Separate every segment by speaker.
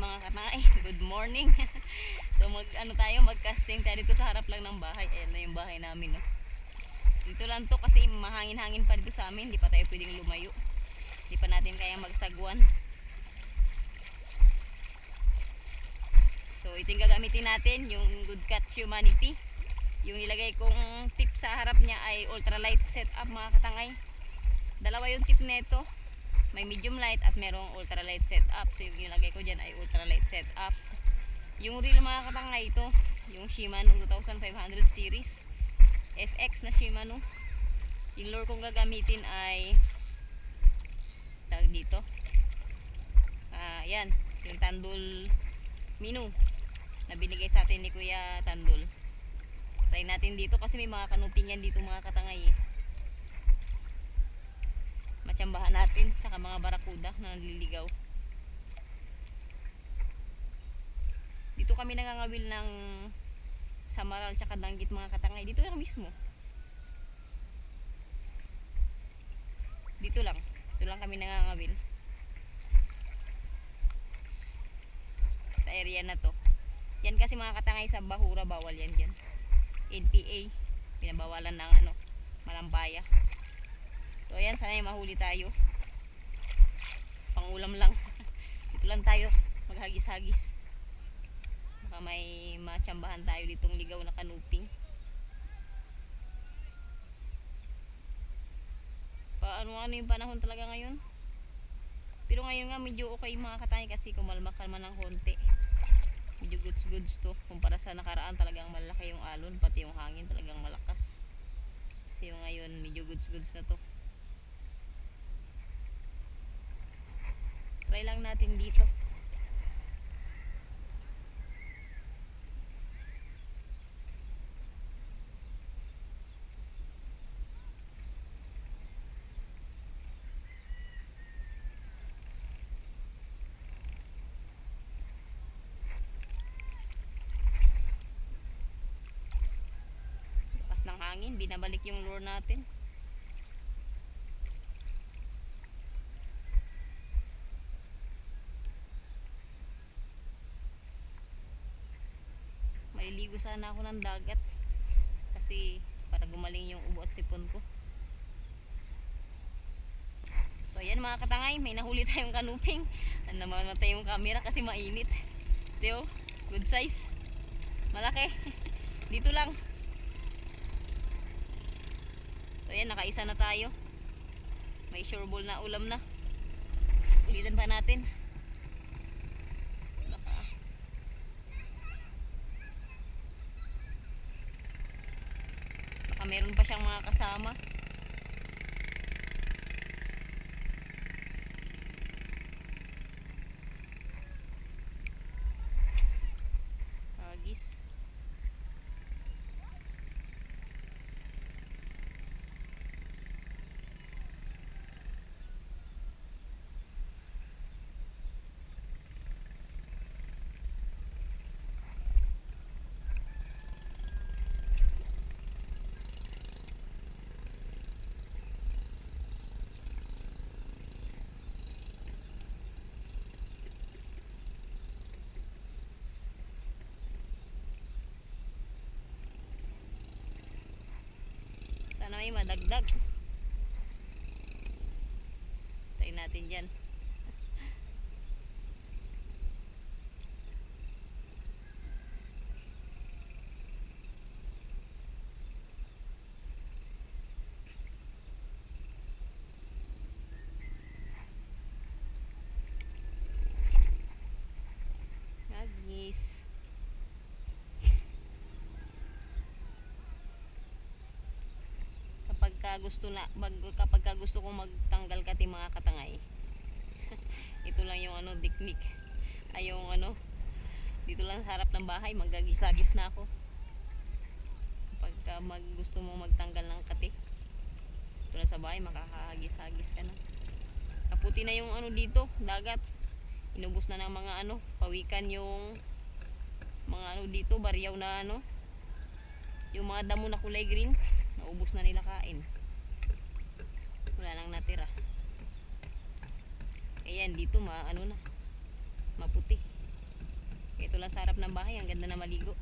Speaker 1: mga kanay. Good morning. so mag ano tayo, mag-casting tayo dito sa harap lang ng bahay. Ayan na yung bahay namin, no. Dito lang to kasi mahangin-hangin pa dito sa amin, hindi pa tayo pwedeng lumayo. Hindi pa natin kaya magsagwan. So ito gagamitin natin, yung Good Catch Humanity. Yung ilagay kong tip sa harap niya ay ultralight setup mga katangay. Dalawa yung tip nito. May medium light at merong ultralight setup. So yung ilagay ko dyan ay ultralight setup. Yung reel mga katangay ito, yung Shimano 2500 series. FX na Shimano. Yung lure kong gagamitin ay tawag dito. Ah, yan, yung Tandul Minu na binigay sa atin ni Kuya Tandul. Try natin dito kasi may mga kanuping yan dito mga katangay eh. Matsambahan natin tsaka mga barakuda na naliligaw. Dito kami nangangawil ng samaral tsaka danggit mga katangay. Dito lang mismo. Dito lang. Dito lang kami nangangawil. Sa area na to. Yan kasi mga katangay sa Bahura bawal yan dyan. NPA. Pinabawalan ng ano, malambaya. So ayan, sana yung mahuli tayo. Pangulam lang. Dito lang tayo maghagis-hagis. Baka may matsambahan tayo ditong ligaw na kanuping. Paano ano yung panahon talaga ngayon? Pero ngayon nga medyo okay mga katay kasi kumalma ka naman ng konti. Medyo goods goods to. Kumpara sa nakaraan talagang malaki yung alon pati yung hangin talagang malakas. Kasi yung ngayon medyo goods goods na to. Try lang natin dito. Ng hangin, binabalik yung lure natin. Maliligo sana ako ng dagat. Kasi para gumaling yung ubo at sipon ko. So ayan mga katangay, may nahuli tayong kanuping. Namamatay yung camera kasi mainit. Teo, good size. Malaki. Dito lang. So ayan, nakaisa na tayo. May sureball na ulam na. Ulitan pa natin. Meron pa siyang mga kasama. Agis. Sana may madagdag. Try natin dyan. Agis. kapag gusto na mag, kapag ka gusto kong magtanggal kati mga katangay. Ito lang yung ano diknik ay yung ano dito lang sa harap ng bahay magagis-agis na ako. Kapag ka mag, gusto mong magtanggal ng kati ito lang sa bahay makakahagis-hagis ka na. Kaputi na yung ano dito dagat. Inubos na ng mga ano pawikan yung mga ano dito baryaw na ano. Yung mga damo na kulay green naubos na nila kain wala nang natira ayan dito ma ano na maputi lang sa ng bahay. Ang ganda na maligo.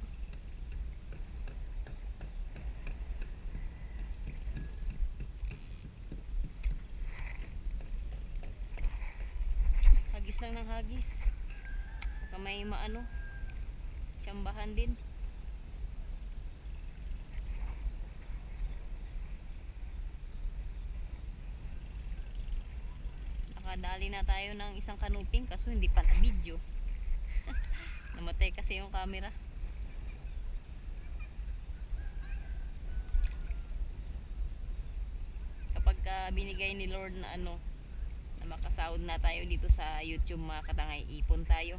Speaker 1: Hagis lang ng hagis. Baka may maano. Tsambahan din. Nakadali na tayo ng isang kanuping kaso hindi pala video. Namatay kasi yung camera. Kapag ka binigay ni Lord na ano, na makasahod na tayo dito sa YouTube mga katangay, ipon tayo.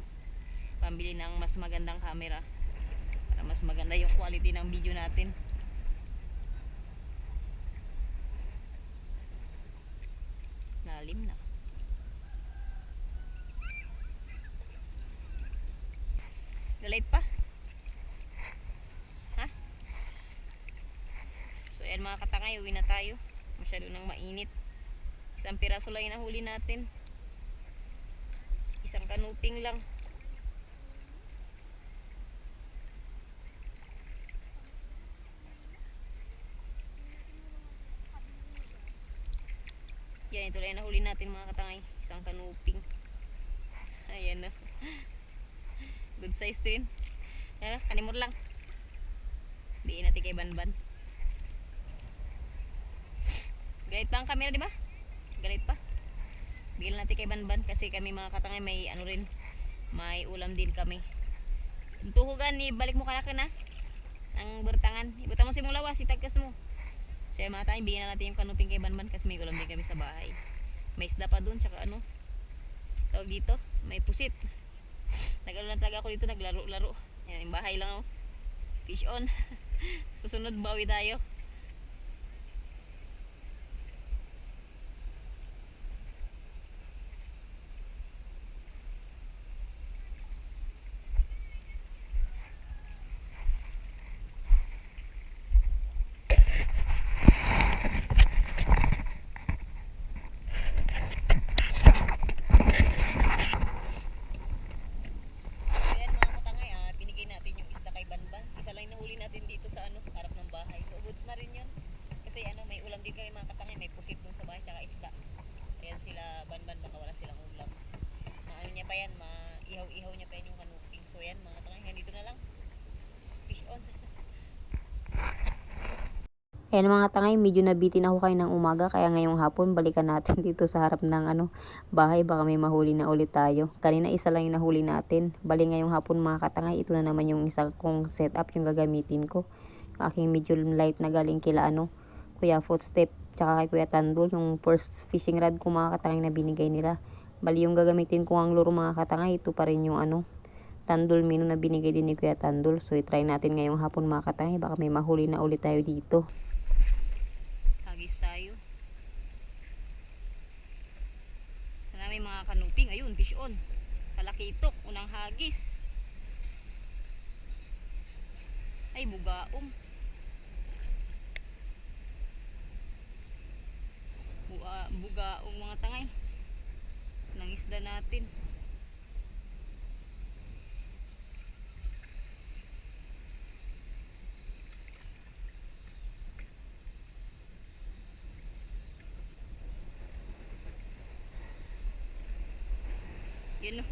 Speaker 1: Pambili ng mas magandang camera. Para mas maganda yung quality ng video natin. Lalim na. Galit pa? Ha? So katangay, uwi na tayo. Masyado nang mainit. Isang piraso lang yung nahuli natin. Isang kanuping lang. Yan, ito lang nahuli natin mga katangay. Isang kanuping. Ayan na. Good size yun. Yan, kanimot lang. Biin natin kay Banban. Galit pa ang camera, di ba? Galit pa. Bigyan natin kay Banban kasi kami mga katangay may ano rin. May ulam din kami. Tuhugan ni balik mo kalaki na. Ang bertangan. Ibuta mo si mong lawas, itagkas mo. So yung mga tayo, bigyan na natin yung kanuping kay Banban kasi may ulam din kami sa bahay. May isda pa dun, tsaka ano. Tawag dito, may pusit. Nagano lang talaga ako dito, naglaro-laro. Yan, yung bahay lang oh. Fish on. Susunod, bawi tayo. Ayan mga katangay, ah, binigay natin yung isda kay Banban. Isa lang yung nahuli natin dito sa ano, harap ng bahay. So goods na rin yun. Kasi ano, may ulam din kami mga katangay, may pusit dun sa bahay, tsaka isda. Ayan sila Banban, baka wala silang ulam. Maano niya pa yan, ma-ihaw-ihaw niya pa yan yung kanuping. So yan mga katangay, hanggang dito na lang. Fish on.
Speaker 2: Ayan mga tangay, medyo nabitin ako kayo ng umaga kaya ngayong hapon balikan natin dito sa harap ng ano, bahay baka may mahuli na ulit tayo. Kanina isa lang yung nahuli natin. Bali ngayong hapon mga katangay, ito na naman yung isa kong setup yung gagamitin ko. Yung aking medium light na galing kila ano, Kuya Footstep, tsaka kay Kuya Tandol, yung first fishing rod ko mga katangay na binigay nila. Bali yung gagamitin ko ang luro mga katangay, ito pa rin yung ano, Tandol menu na binigay din ni Kuya Tandol. So i-try natin ngayong hapon mga katangay, baka may mahuli na ulit tayo dito.
Speaker 1: Hagis tayo. Sana may mga kanuping. Ayun, fish on. Kalakitok, unang hagis. Ay, bugaong. Buga, bugaong mga tangay. Nang isda natin. Yun.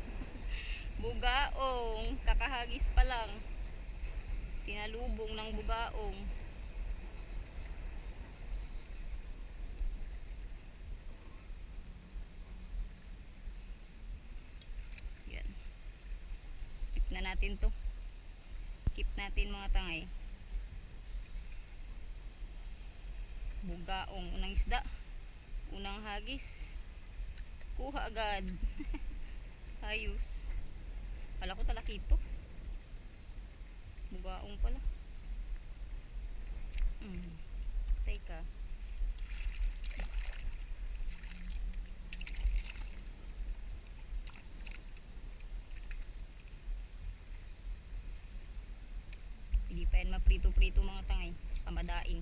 Speaker 1: Bugaong. Kakahagis pa lang. Sinalubong ng bugaong. Yan. Keep na natin to. Keep natin mga tangay. Bugaong. Unang isda. Unang hagis. Kuha agad. Ayos. Kala ko talaki ito. Bugaong pala. Mm. Teka. Hindi pa yan maprito-prito mga tangay. Tsaka.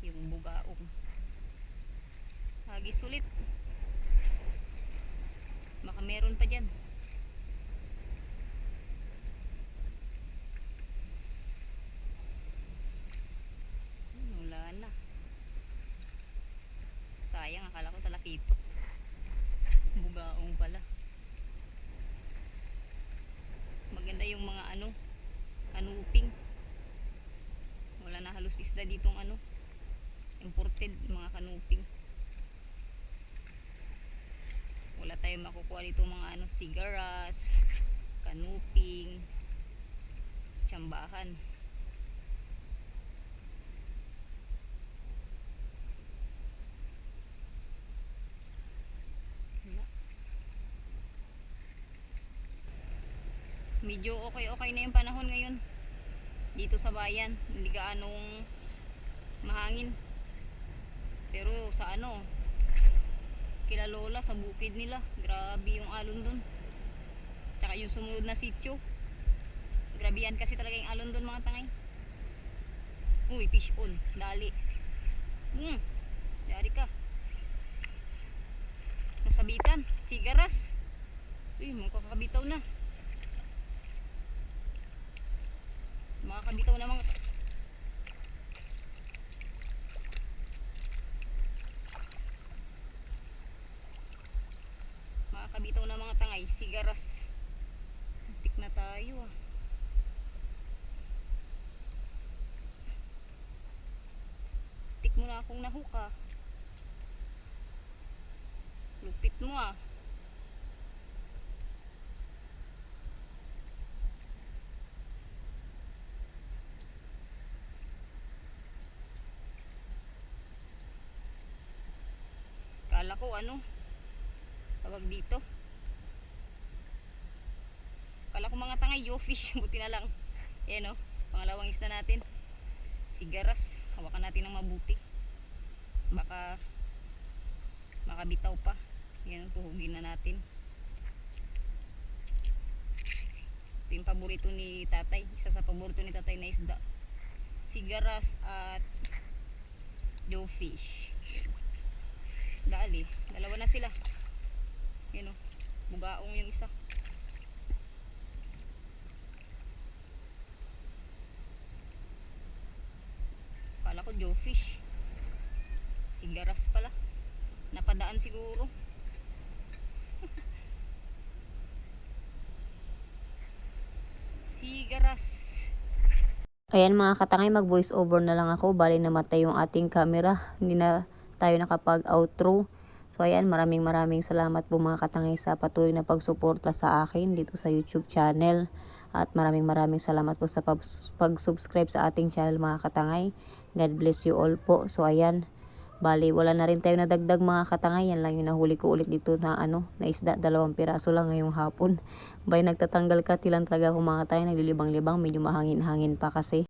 Speaker 1: Yung bugaong. Hagis ulit. Baka meron pa dyan. Hmm, wala na. Sayang, akala ko talakitok. Bugaong pala. Maganda yung mga ano, kanuping. Wala na halos isda ditong ano, imported mga kanuping. Tayong makukuha dito mga ano, sigaras, kanuping, tsambahan. Medyo okay-okay na yung panahon ngayon dito sa bayan. Hindi gaanong mahangin. Pero sa ano, kila Lola sa bukid nila, grabe yung alon dun. Tsaka yung sumunod na sityo. Grabe yan kasi talaga yung alon dun mga tangay. Uy, fish on. Dali. Hmm. Dari ka. Nasabitan. Sigaras. Uy, makakabitaw na. Makakabitaw na mga... Makakabitaw na Sigaras. Tik na tayo ah. Tik mo na akong nahuka. Lupit mo ah. Kala ko ano, tawag dito. Kala ko mga tangay, yo fish, buti na lang. Yan o, pangalawang isda natin. Sigaras, hawakan natin ng mabuti. Baka makabitaw pa. Yan, tuhugin na natin. Ito yung paborito ni tatay. Isa sa paborito ni tatay na isda. Sigaras at jawfish. Dali, dalawa na sila. Yan o, bugaong yung isa. Ko jawfish. Sigaras pala. Napadaan siguro. Sigaras.
Speaker 2: Ayan mga katangay, mag voice over na lang ako. Bali namatay yung ating camera. Hindi na tayo nakapag outro. So ayan, maraming maraming salamat po mga katangay sa patuloy na pagsuporta sa akin dito sa YouTube channel. At maraming maraming salamat po sa pag- pag-subscribe sa ating channel mga katangay. God bless you all po. So ayan, bali wala na rin tayo nadagdag mga katangay. Yan lang yung nahuli ko ulit dito na ano, na isda. Dalawang piraso lang ngayong hapon. Bali nagtatanggal ka tilang talaga ako mga katangay. Naglilibang-libang, medyo mahangin-hangin pa kasi.